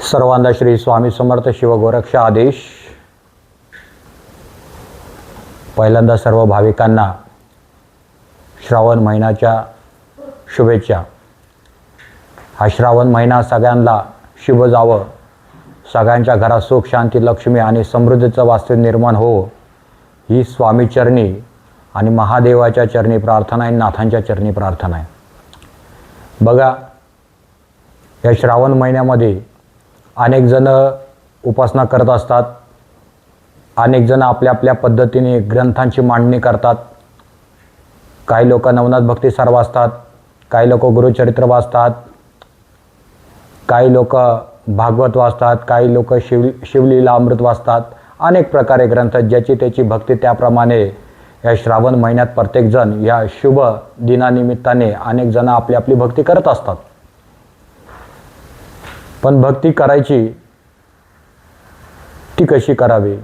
सर्वांना श्री स्वामी समर्थ शिवगोरक्ष आदेश. पहिल्यांदा सर्व भाविकांना श्रावण महिन्याच्या शुभेच्छा. हा श्रावण महिना सगळ्यांना शुभ जावं. सगळ्यांच्या घरात सुख शांती लक्ष्मी आणि समृद्धीचं वास्तव निर्माण हो. ही स्वामी चरणी आणि महादेवाच्या चरणी प्रार्थना आहे नाथांच्या चरणी प्रार्थना आहे. बघा या श्रावण महिन्यामध्ये अनेक जण उपासना करत असतात. अनेक जण आपल्या आपल्या पद्धतीने ग्रंथांची मांडणी करतात. काही लोक नवनाथ भक्तिसार वाचतात काही लोक गुरुचरित्र वाचतात. काही लोक भागवत वाचतात. काही लोक शिव शिवलीला अमृत वाचतात. अनेक प्रकारे ग्रंथ ज्याची त्याची भक्ती त्याप्रमाणे या श्रावण महिन्यात प्रत्येकजण या शुभ दिनानिमित्ताने अनेक जण आपली आपली भक्ती करत असतात. पण भक्ती करायची ती कशी करावी?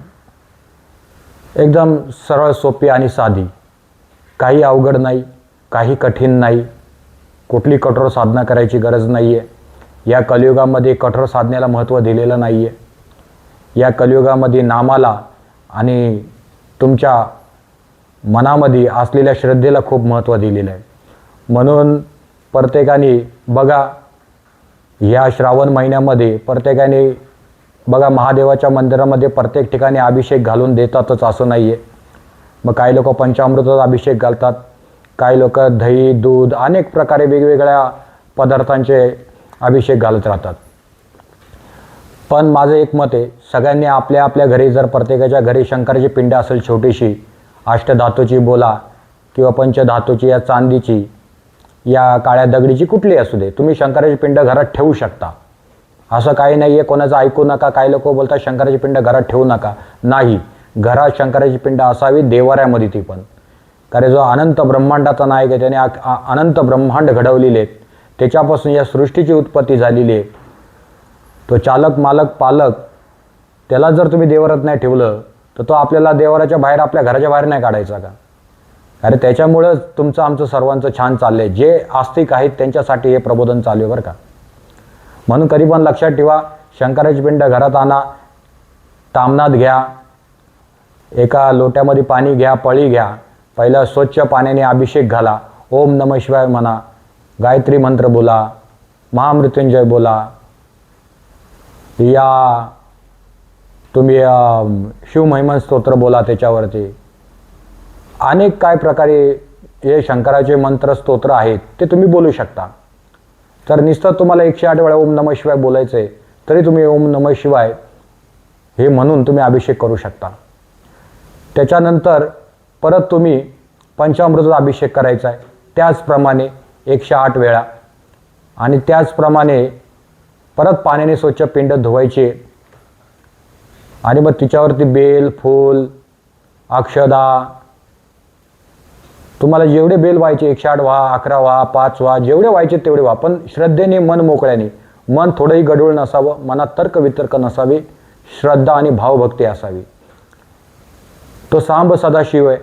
एकदम सरळ सोपी आणि साधी. काही अवघड नाही काही कठीण नाही. कुठली कठोर साधना करायची गरज नाही आहे या कलियुगामध्ये कठोर साधनेला महत्त्व दिलेलं नाही आहे या कलियुगामध्ये नामाला आणि तुमच्या मनामध्ये असलेल्या श्रद्धेला खूप महत्त्व दिलेलं आहे. म्हणून प्रत्येकाने बघा या श्रावण महिन्यामध्ये प्रत्येकाने बघा महादेवाच्या मंदिरामध्ये प्रत्येक ठिकाणी अभिषेक घालून देतातच असं नाही आहे मग काही लोक पंचामृतात अभिषेक घालतात काही लोक दही दूध अनेक प्रकारे वेगवेगळ्या पदार्थांचे अभिषेक घालत राहतात. पण माझं एक मत आहे सगळ्यांनी आपल्या आपल्या घरी जर प्रत्येकाच्या घरी शंकराची पिंड असेल छोटीशी अष्टधातूची बोला किंवा पंचधातूची या चांदीची या काळ्या दगडीची कुठली असू दे. तुम्ही शंकराची पिंड घरात ठेवू शकता. असं काही नाही आहे कोणाचं ऐकू नका काही लोक बोलतात शंकराची पिंड घरात ठेवू नका. नाही घरात शंकराची पिंड असावी देवाऱ्यामध्ये ती पण. कारण जो अनंत ब्रह्मांडाचा नायक आहे त्याने अनंत ब्रह्मांड घडवलेले आहेत. त्याच्यापासून या सृष्टीची उत्पत्ती झालेली आहे. तो चालक मालक पालक त्याला जर तुम्ही देवरात नाही ठेवलं तर तो आपल्याला देवाराच्या बाहेर आपल्या घराच्या बाहेर नाही काढायचा का? अरे त्याच्यामुळं तुमचं आमचं सर्वांचं छान चाललंय. जे आस्तिक आहेत त्यांच्यासाठी हे प्रबोधन चालू आहे बरं का. म्हणून कधी पण लक्षात ठेवा शंकराची पिंड घरात आणा तामनात घ्या एका लोट्यामध्ये पाणी घ्या पळी घ्या पहिलं स्वच्छ पाण्याने अभिषेक घाला ओम नम शिवाय म्हणा गायत्री मंत्र बोला महामृत्युंजय बोला. या तुम्ही शिवमहिमन स्तोत्र बोला त्याच्यावरती. अनेक काय प्रकारे हे शंकराचे मंत्र स्तोत्र आहेत ते तुम्ही बोलू शकता. तर नुसतं तुम्हाला एकशे आठ वेळा ओम नम शिवाय बोलायचं आहे तरी तुम्ही ओम नम शिवाय हे म्हणून तुम्ही अभिषेक करू शकता. त्याच्यानंतर परत तुम्ही पंचामृताचा अभिषेक करायचा आहे त्याचप्रमाणे एकशे आठ वेळा. आणि त्याचप्रमाणे परत पाण्याने स्वच्छ पिंड धुवायचे. आणि मग तिच्यावरती बेल फूल अक्षदा तुम्हाला जेवढे बेल व्हायचे एकशे आठ व्हा अकरा व्हा पाच व्हा जेवढे व्हायचे तेवढे व्हा. पण श्रद्धेने मन मोकळ्याने मन थोडंही गडूळ नसावं मनात तर्क वितर्क नसावे श्रद्धा आणि भावभक्ती असावी. तो सांब सदाशिव आहे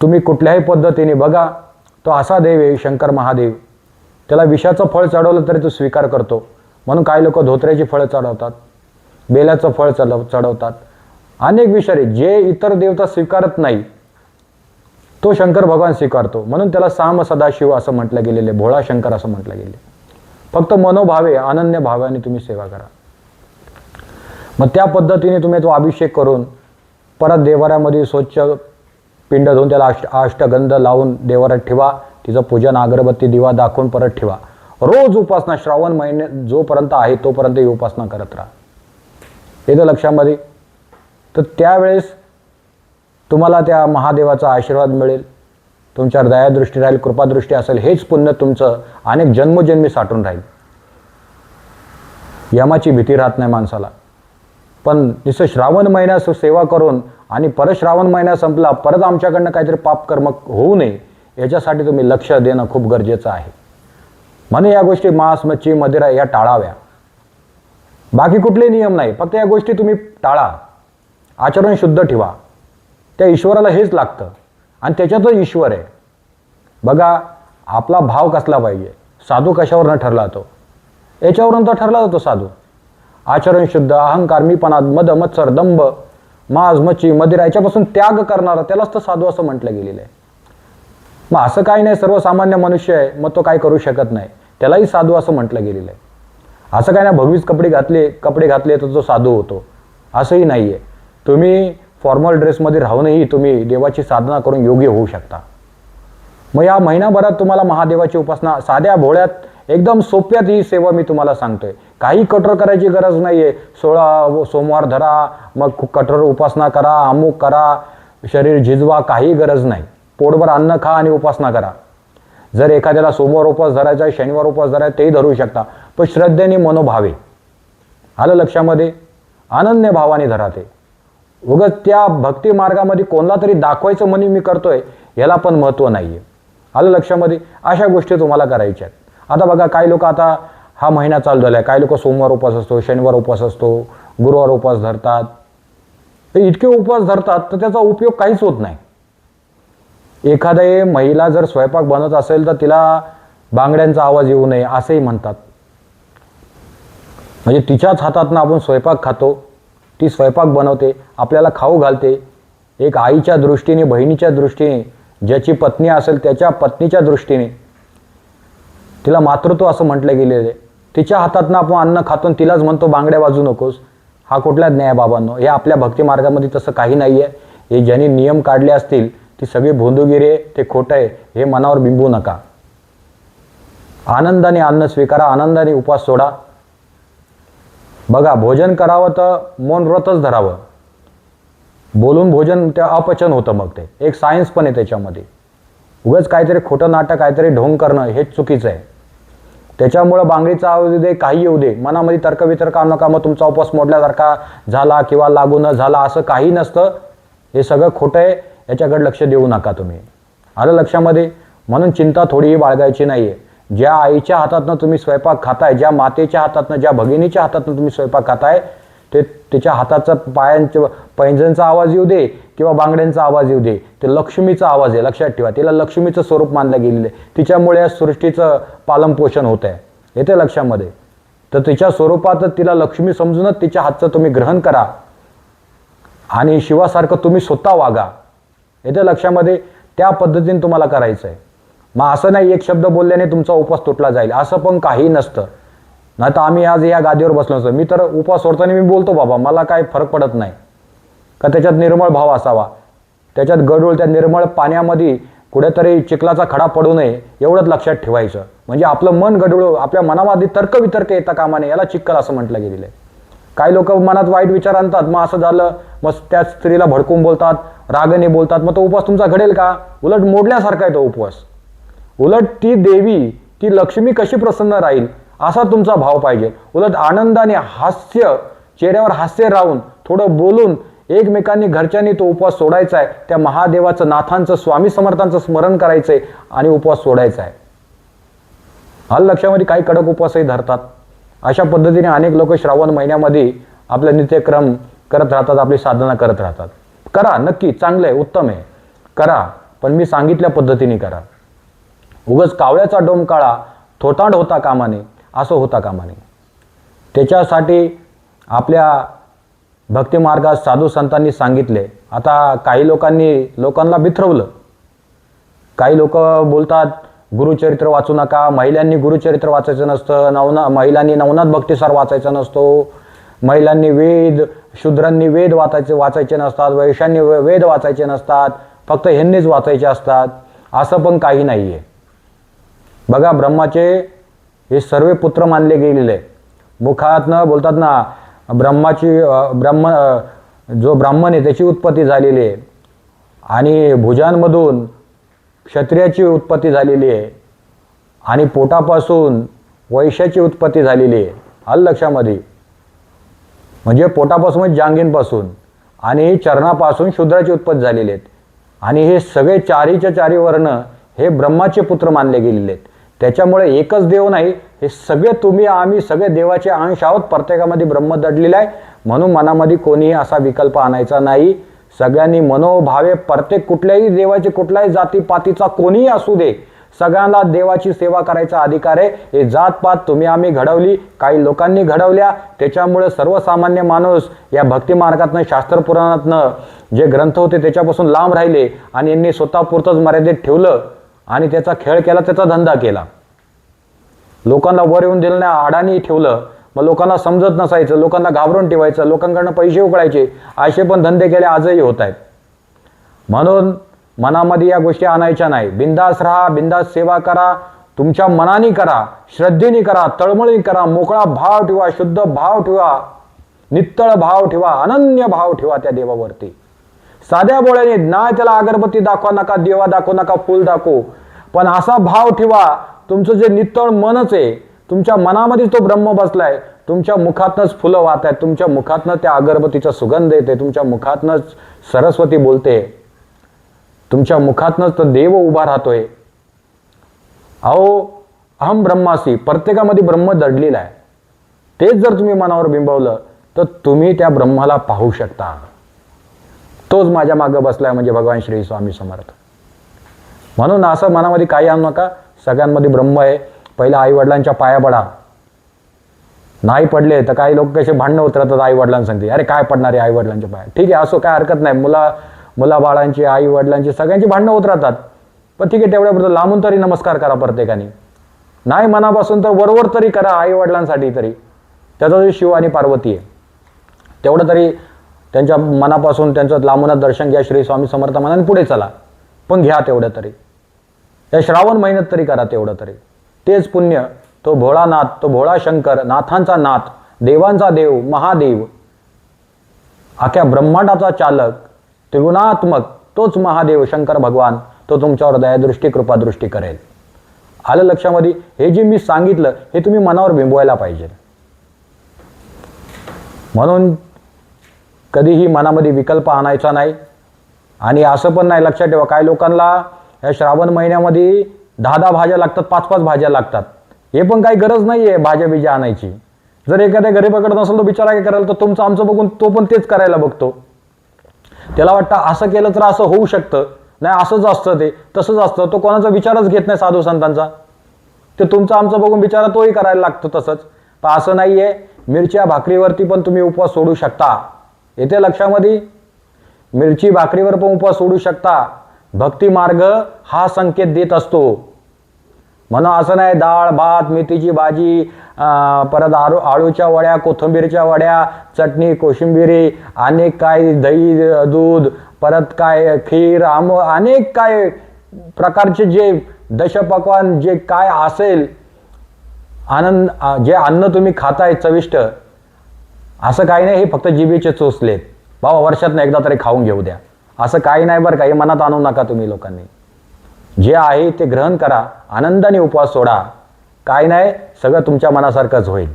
तुम्ही कुठल्याही पद्धतीने बघा तो असा देव आहे शंकर महादेव. त्याला विषाचं फळ चढवलं तरी तो स्वीकार करतो. म्हणून काही लोक धोत्र्याची फळं चढवतात बेलाचं फळ चढव चढवतात. अनेक विषारी जे इतर देवता स्वीकारत नाही तो शंकर भगवान स्वीकारतो. म्हणून त्याला साम सदाशिव असं म्हटलं गेलेलं भोळा शंकर असं म्हटलं गेले फक्त मनोभावे अनन्य भावाने तुम्ही सेवा करा. मग त्या पद्धतीने तुम्ही तो अभिषेक करून परत देवाऱ्यामध्ये स्वच्छ पिंड धुवून त्याला अष्ट अष्टगंध लावून देवाऱ्यात ठेवा. तिचं पूजन अगरबत्ती दिवा दाखवून परत ठेवा. रोज उपासना श्रावण महिने जोपर्यंत आहे तोपर्यंत ही उपासना करत राहा. येतं लक्षामध्ये. तर त्यावेळेस तुम्हाला त्या महादेवाचा आशीर्वाद मिळेल. तुमच्यावर दयादृष्टी राहील कृपादृष्टी असेल हेच पुण्य तुमचं अनेक जन्मजन्मी साठून राहील. यमाची भीती राहत नाही माणसाला. पण जसं श्रावण महिन्यास सेवा करून आणि परत श्रावण महिना संपला परत आमच्याकडनं काहीतरी पापकर्म होऊ नये याच्यासाठी तुम्ही लक्ष देणं खूप गरजेचं आहे. म्हणून या गोष्टी मांस मच्छी मदिरा या टाळाव्या. बाकी कुठले नियम नाही फक्त या गोष्टी तुम्ही टाळा. आचरण शुद्ध ठेवा. त्या ईश्वराला हेच लागतं. आणि त्याच्यातच ईश्वर आहे बघा आपला भाव कसला पाहिजे? साधू कशावरनं ठरला तो? याच्यावरून तर ठरला जातो साधू. आचरण शुद्ध अहंकार मीपणा मद मत्सर दंभ माज मच्छी मदिरा याच्यापासून त्याग करणारा त्यालाच तर साधू असं म्हटलं गेलेलं आहे. मग असं काही नाही सर्वसामान्य मनुष्य आहे मग तो काय करू शकत नाही. त्यालाही साधू असं म्हटलं गेलेलं आहे. असं काय नाही भगवीच कपडे घातले कपडे घातले तर तो साधू होतो. असंही नाही आहे तुम्ही फॉर्मल ड्रेसमध्ये राहूनही तुम्ही देवाची साधना करून योग्य होऊ शकता. मग या महिनाभरात तुम्हाला महादेवाची उपासना साध्या भोळ्यात एकदम सोप्यात ही सेवा मी तुम्हाला सांगतोय. काही कठोर करायची गरज नाही आहे सोळा सोमवार धरा मग कठोर उपासना करा अमुक करा शरीर झिजवा काही गरज नाही. पोटभर अन्न खा आणि उपासना करा. जर एखाद्याला सोमवार उपवास धरायचा आहे शनिवार उपवास धरायचा तेही धरू शकता. पण श्रद्धेने मनोभावे. आलं लक्षामध्ये? अनन्य भावाने धरा ते. उगत त्या भक्ती मार्गामध्ये कोणाला तरी दाखवायचं म्हणून मी करतोय याला पण महत्त्व नाही आहे आलं लक्षामध्ये? अशा गोष्टी तुम्हाला करायच्या आहेत. आता बघा काही लोक आता हा महिना चालू झाला आहे काही लोक सोमवार उपवास असतो शनिवार उपवास असतो गुरुवार उपवास धरतात. ते इतके उपवास धरतात तर त्याचा उपयोग काहीच होत नाही. एखाद्या महिला जर स्वयंपाक बनवत असेल तर तिला बांगड्यांचा आवाज येऊ नये असंही म्हणतात. म्हणजे तिच्याच हातातनं आपण स्वयंपाक खातो ती स्वयंपाक बनवते आपल्याला खाऊ घालते. एक आईच्या दृष्टीने बहिणीच्या दृष्टीने ज्याची पत्नी असेल त्याच्या पत्नीच्या दृष्टीने. तिला मातृत्व असं म्हटलं गेलेलं आहे. तिच्या हातातनं आपण अन्न खातून तिलाच म्हणतो बांगड्या वाजू नकोस. हा कुठला न्याय बाबांनो? हे आपल्या भक्ती मार्गामध्ये तसं काही नाही आहे हे ज्यांनी नियम काढले असतील ती सगळी भोंदूगिरी आहे ते खोटं आहे हे मनावर बिंबू नका. आनंदाने अन्न स्वीकारा आनंदाने उपास सोडा. बघा भोजन करावं तर मौन व्रतच धरावं. बोलून भोजन ते अपचन होतं मग ते. एक सायन्स पण आहे त्याच्यामध्ये. उगंच काहीतरी खोटं नाटक काहीतरी ढोंग करणं हेच चुकीचं आहे. त्याच्यामुळं बांगडीचा आवाज येऊ दे काही येऊ दे. मनामध्ये तर्कवितर्क आणू नका मग तुमचा उपवास मोडल्यासारखा झाला किंवा लागू न झाला असं काही नसतं. हे सगळं खोटं आहे याच्याकडे लक्ष देऊ नका तुम्ही. आलं लक्षामध्ये? म्हणून चिंता थोडीही बाळगायची नाही आहे ज्या आईच्या हातातनं तुम्ही स्वयंपाक खाताय ज्या मातेच्या हातातनं ज्या भगिनीच्या हातातनं तुम्ही स्वयंपाक खाताय ते त्याच्या हाताचा पायांच्या पैंजणचा आवाज येऊ दे किंवा बांगड्यांचा आवाज येऊ दे ते लक्ष्मीचा आवाज आहे लक्षात ठेवा. तिला लक्ष्मीचं स्वरूप मानलं गेलेलं आहे. तिच्यामुळे या सृष्टीचं पालनपोषण होत आहे येते लक्षामध्ये? तर तिच्या स्वरूपात तिला लक्ष्मी समजूनच तिच्या हातचं तुम्ही ग्रहण करा. आणि शिवासारखं तुम्ही स्वतः वागा. येते लक्षामध्ये? त्या पद्धतीने तुम्हाला करायचं आहे मग असं नाही एक शब्द बोलल्याने तुमचा उपवास तुटला जाईल असं पण काही नसतं. नाही तर आम्ही आज या गादीवर बसलो असतो. मी तर उपवास सोडताना मी बोलतो बाबा मला काय फरक पडत नाही. का त्याच्यात निर्मळ भाव असावा? त्याच्यात गडूळ त्या निर्मळ पाण्यामध्ये कुठेतरी चिखलाचा खडा पडू नये एवढंच लक्षात ठेवायचं. म्हणजे आपलं मन गडूळ आपल्या मनामध्ये तर्कवितर्क येता कामा नये याला चिखल असं म्हटलं गेलेलं आहे. काही लोक मनात वाईट विचार आणतात मग असं झालं मग त्या स्त्रीला भडकून बोलतात रागने बोलतात मग तो उपवास तुमचा घडेल का? उलट मोडल्यासारखा आहे तो उपवास. उलट ती देवी ती लक्ष्मी कशी प्रसन्न राहील? असा तुमचा भाव पाहिजे. उलट आनंदाने हास्य चेहऱ्यावर हास्य राहून थोडं बोलून एकमेकांनी घरच्यांनी तो उपवास सोडायचा आहे. त्या महादेवाचं नाथांचं स्वामी समर्थांचं स्मरण करायचं आहे आणि उपवास सोडायचा आहे हाल लक्षामध्ये काही कडक उपवासही धरतात. अशा पद्धतीने अनेक लोक श्रावण महिन्यामध्ये आपला नित्यक्रम करत राहतात आपली साधना करत राहतात. करा नक्की चांगलं आहे उत्तम आहे. करा पण मी सांगितल्या पद्धतीने करा. उगच कावळ्याचा डोम काळा थोतांड होता कामाने असं होता कामाने. त्याच्यासाठी आपल्या भक्तिमार्गात साधू संतांनी सांगितले. आता काही लोकांनी लोकांना बिथरवलं. काही लोक बोलतात गुरुचरित्र वाचू नका महिलांनी गुरुचरित्र वाचायचं नसतं नवना महिलांनी नवनाथ भक्तिसार वाचायचा नसतो. महिलांनी वेद शूद्रांनी वेद वाचायचे वाचायचे नसतात वैशांनी वेद वाचायचे नसतात फक्त ह्यांनीच वाचायचे असतात. असं पण काही नाही आहे बघा ब्रह्माचे हे सर्व पुत्र मानले गेलेले आहे. न बोलतात ना ब्रह्माची ब्रह्म जो ब्राह्मण आहे त्याची उत्पत्ती झालेली आहे. आणि भुजांमधून क्षत्रियाची उत्पत्ती झालेली आहे. आणि पोटापासून वैश्याची उत्पत्ती झालेली आहे. आलं लक्षामध्ये? म्हणजे पोटापासून म्हणजे जांगींपासून आणि चरणापासून शूद्राची उत्पत्ती झालेली आहेत. आणि हे सगळे चारीच्या चारी वर्ण हे ब्रह्माचे पुत्र मानले गेलेले आहेत. त्याच्यामुळे एकच देव नाही हे सगळे तुम्ही आम्ही सगळे देवाचे अंश आहोत. प्रत्येकामध्ये ब्रह्म दडलेला आहे. म्हणून मनामध्ये कोणीही असा विकल्प आणायचा नाही. सगळ्यांनी मनोभावे प्रत्येक कुठल्याही देवाचे कुठल्याही जातीपातीचा कोणीही असू दे. सगळ्यांना देवाची सेवा करायचा अधिकार आहे. हे जातपात तुम्ही आम्ही घडवली काही लोकांनी घडवल्या. त्याच्यामुळे सर्वसामान्य माणूस या भक्ती मार्गातनं जे ग्रंथ होते त्याच्यापासून लांब राहिले आणि यांनी स्वतःपुरतंच मर्यादित ठेवलं. आणि त्याचा खेळ केला त्याचा धंदा केला. लोकांना वर येऊन दिलं नाही अडाणी ठेवलं मग लोकांना समजत नसायचं लोकांना घाबरून ठेवायचं लोकांकडनं पैसे उकळायचे असे पण धंदे केले आजही होत आहेत. म्हणून मनामध्ये या गोष्टी आणायच्या नाही. बिंदास राहा बिंदास सेवा करा तुमच्या मनाने करा श्रद्धेने करा तळमळीने करा मोकळा भाव ठेवा शुद्ध भाव ठेवा नित्तळ भाव ठेवा अनन्य भाव ठेवा त्या देवावरती. साध्या बोळ्याने ना त्याला अगरबत्ती दाखवा नका देवा दाखवू नका फुल दाखवू. पण असा भाव ठेवा तुमचं जे नितळ मनच आहे तुमच्या मनामध्ये तो ब्रह्म बसलाय तुमच्या मुखातनच फुलं वाहत आहेत तुमच्या मुखातनं त्या अगरबत्तीचा सुगंध येते तुमच्या मुखातनच सरस्वती बोलते तुमच्या मुखातनच तो देव उभा राहतोय. अहो अहम ब्रह्मासी प्रत्येकामध्ये ब्रह्म दडलेला आहे. तेच जर तुम्ही मनावर बिंबवलं तर तुम्ही त्या ब्रह्माला पाहू शकता. तोच माझ्या मागं बसलाय म्हणजे भगवान श्री स्वामी समर्थ. म्हणून असं मनामध्ये काही आणू नका. सगळ्यांमध्ये ब्रह्म आहे. पहिल्या आई वडिलांच्या पाया पडा. नाही पडले तर काही लोक कसे भांडणं उतरतात आईवडिलांना सांगते अरे काय पडणार आहे आईवडिलांच्या पाया? ठीक आहे असो काय हरकत नाही. मुला मुलाबाळांची आई वडिलांची सगळ्यांची भांडणं उतरतात. पण ठीक आहे तेवढ्यापर्यंत लांबून तरी नमस्कार करा प्रत्येकाने. नाही मनापासून तर वरवर तरी करा आई वडिलांसाठी तरी. त्याचा जो शिव आणि पार्वती आहे तेवढं तरी त्यांच्या मनापासून त्यांचं लांबूनच दर्शन घ्या श्री स्वामी समर्थ मनाने पुढे चला. पण घ्या तेवढं तरी. या श्रावण महिन्यात तरी करा तेवढं तरी. तेच पुण्य तो भोळानाथ तो भोळा शंकर नाथांचा नाथ देवांचा देव महादेव अख्या ब्रह्मांडाचा चालक त्रिगुणात्मक तोच महादेव शंकर भगवान तो तुमच्यावर दयादृष्टी कृपादृष्टी करेल. आलं लक्षामध्ये? हे जे मी सांगितलं हे तुम्ही मनावर बिंबवायला पाहिजे. म्हणून कधीही मनामध्ये विकल्प आणायचा नाही. आणि असं पण नाही लक्षात ठेवा काही लोकांना या श्रावण महिन्यामध्ये दहा दहा भाज्या लागतात पाच पाच भाज्या लागतात. हे पण काही गरज नाही आहे भाज्या बिज्या आणायची. जर एखाद्या घरी पकडत नसेल तो बिचारा काय करायला तर तुमचं आमचं बघून तो पण तेच करायला बघतो. त्याला वाटतं असं केलं तर असं होऊ शकतं. नाही असंच असतं ते तसंच असतं. तो कोणाचा विचारच घेत नाही साधू संतांचा. ते तुमचं आमचं बघून बिचारा तोही करायला लागतो तसंच. पण असं नाही आहे मिरच्या भाकरीवरती पण तुम्ही उपवास सोडू शकता. येते लक्षामध्ये मिरची भाकरीवर पण उपवास सोडू शकता. भक्ती मार्ग हा संकेत देत असतो. म्हणून असं नाही डाळ भात मेथीची भाजी परत आळू आळूच्या वड्या कोथिंबीरच्या वड्या चटणी कोशिंबिरी अनेक काय दही दूध परत काय खीर आम अनेक काय प्रकारचे जे दशपकवान जे काय असेल आनंद जे अन्न तुम्ही खाताय चविष्ट असं काही नाही हे फक्त जिबीचे चोचलेत बाबा वर्षातनं एकदा तरी खाऊन घेऊ द्या. असं काही नाही बरं का हे मनात आणू नका तुम्ही लोकांनी. जे आहे ते ग्रहण करा आनंदाने उपवास सोडा. काय नाही सगळं तुमच्या मनासारखंच होईल.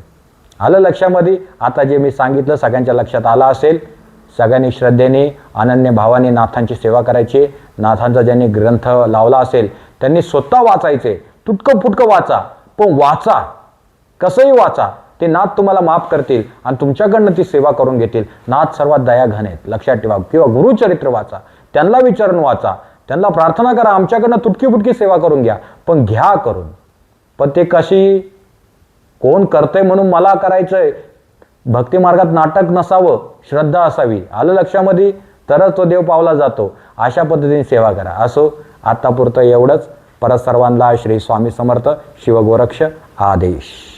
आलं लक्षामध्ये? आता जे मी सांगितलं सगळ्यांच्या लक्षात आलं असेल. सगळ्यांनी श्रद्धेने अनन्य भावाने नाथांची सेवा करायची. नाथांचा ज्यांनी ग्रंथ लावला असेल त्यांनी स्वतः वाचायचे. तुटकं फुटकं वाचा. पण वाचा. कसंही वाचा. ते नाथ तुम्हाला माफ करतील आणि तुमच्याकडनं ती सेवा करून घेतील. नाथ सर्वात दयाघन आहेत. लक्षात ठेवा. किंवा गुरुचरित्र वाचा. त्यांना विचारून वाचा. त्यांना प्रार्थना करा. आमच्याकडनं तुटकी फुटकी सेवा करून घ्या. पण घ्या करून. पण ते कशी? कोण करतंय म्हणून मला करायचंय. भक्ती मार्गात नाटक नसावं. श्रद्धा असावी. आलं लक्षामध्ये? तरच तो देव पावला जातो. अशा पद्धतीने सेवा करा. असो. आत्तापुरतं एवढंच. परत सर्वांना श्री स्वामी समर्थ. शिवगोरक्ष आदेश.